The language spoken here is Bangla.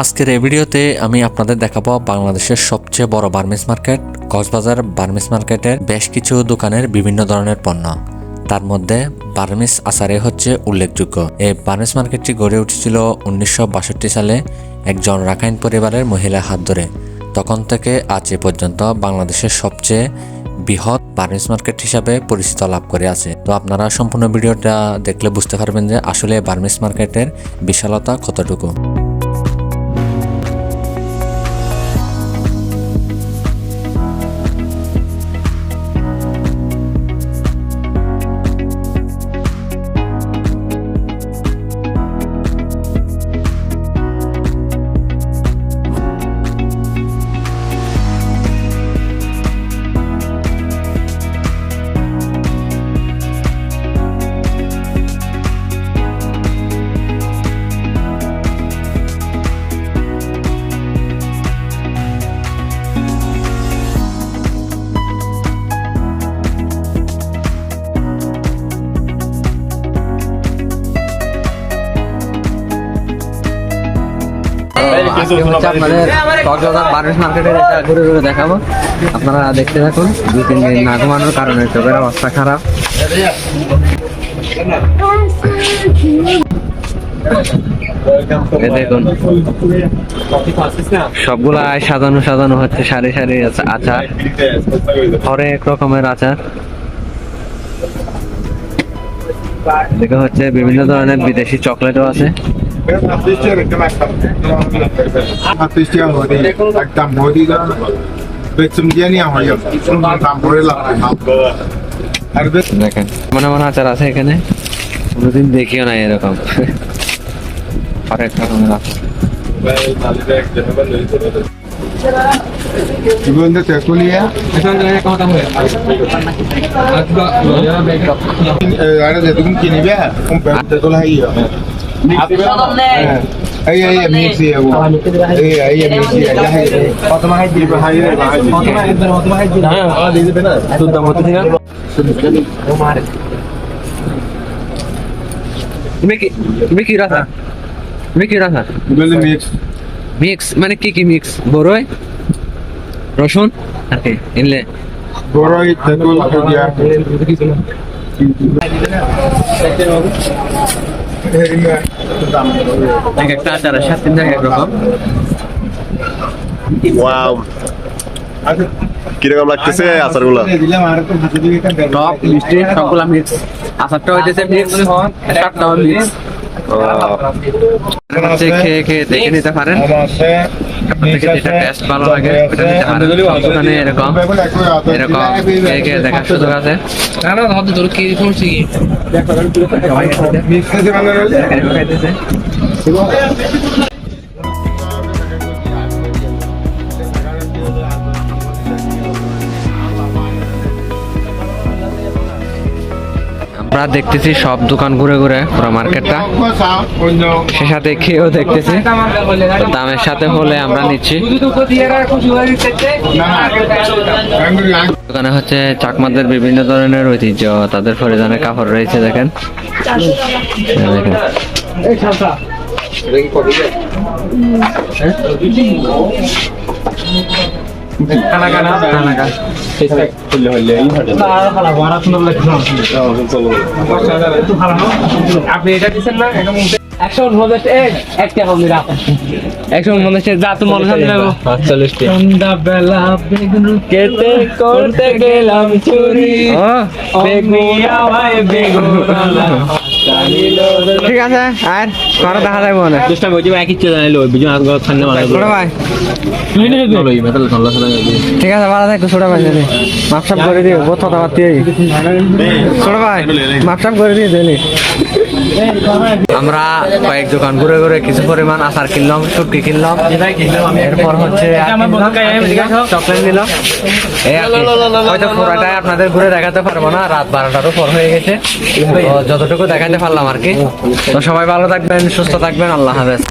আজকের এই ভিডিওতে আমি আপনাদের দেখাবো বাংলাদেশের সবচেয়ে বড় বার্মিস মার্কেট, কক্সবাজার বার্মিস মার্কেটের বেশ কিছু দোকানের বিভিন্ন ধরনের পণ্য। তার মধ্যে বার্মিস আচারে হচ্ছে উল্লেখযোগ্য। এই বার্মিস মার্কেটটি গড়ে উঠেছিল উনিশশো বাষট্টি সালে একজন রাখাইন পরিবারের মহিলার হাত ধরে। তখন থেকে আজ এ পর্যন্ত বাংলাদেশের সবচেয়ে বৃহৎ বার্মিস মার্কেট হিসাবে পরিচিত লাভ করে আছে। তো আপনারা সম্পূর্ণ ভিডিওটা দেখলে বুঝতে পারবেন যে আসলে বার্মিস মার্কেটের বিশালতা কতটুকু। আজকে হচ্ছে আপনাদের কক্সবাজার বার্মিস মার্কেটের এটা ঘুরে ঘুরে দেখাবো। আপনারা দেখতে থাকুন দুই তিন দিন না ঘুমানোর কারণে চোখের অবস্থা খারাপ। দেখুন সবগুলা সাজানো সাজানো হচ্ছে সারি সারি আছে আচার হরেক রকমের আচার। দেখা হচ্ছে বিভিন্ন ধরনের বিদেশি চকলেটও আছে। একদম মোদি হয় বেশ দেখেন এমন এমন আচার আছে এখানে। কোনোদিন দেখিও না এরকম। হরেক রকমের যেটুকুন কিনিবে কম তেকুল হাই এই এই মিক্সি এই এই এই মিক্সি এটা হাই কত মাই দিবে হাই রে কত মাই দিবে কত মাই দিবে হ্যাঁ দিয়ে দিবে না দুধ দাম হতে ঠিক তুমি কি তুমি কি রাখা তুমি কি রাখা বলে মিক্স মিক্স মানে কি কি মিক্স বড়ই রসুন আর কি ইনলে বড়ই তেকুল দিয়া এক একটা আচার সাত তিন এক রকম ওয়াও কীরকম লাগতেছে আচারগুলো? টক মিষ্টি সবগুলা মিক্স আচারটা হইতেছে মিক্স সাতটাও মিক্স হচ্ছে খেয়ে খেয়ে দেখে নিতে পারেন আপনাদের যেটা টেস্ট ভালো লাগে ওটা নিতে পারেন দোকানে এরকম এরকম খেয়ে খেয়ে দেখার সুযোগ আছে এরকম খাইতেছে। আমরা দেখতেছি সব দোকান ঘুরে ঘুরে পুরো মার্কেটটা। সে সাথে খেয়েও দেখতেছি। দামের সাথে হলে আমরা নিচ্ছি। দোকানে হচ্ছে চাকমাদের বিভিন্ন ধরনের ঐতিহ্য তাদের পরিধানের কাপড় রয়েছে দেখেন। এই দেখেন। আপনি এটা দিচ্ছেন না? একশো উনপঞ্চাশ একটা কম দিলে একশো উনপঞ্চাশ যা তো মনে হয় সন্ধ্যা বেলা বেগুন কেটে করতে গেলাম চুরি। বেগুন বেগুন ঠিক আছে আর ঘরে দেখা যাবে মনে চেষ্টা করছি ভাই কিচ্ছু জানাইলো বিজু হাত ঘর ঠান্ডা মারা ছোট ভাই। ঠিক আছে ভালো থাকো ছোট ভাই জানি মাপসাপ করে দিও বহুত কথা বাতি ছোট ভাই মাপসাপ করে দিয়ে দিলি আমরা কয়েক দোকান ঘুরে ঘুরে কিছু পরিমাণ আচার কিনলাম সুটকি কিনলাম। এরপর হচ্ছে চকলেট নিলাম। হয়তো পুরাটাই আপনাদের ঘুরে দেখাতে পারব না রাত বারোটারও পর হয়ে গেছে। যতটুকু দেখাতে পারলাম আর কি। তো সবাই ভালো থাকবেন সুস্থ থাকবেন আল্লাহ হাফেজ।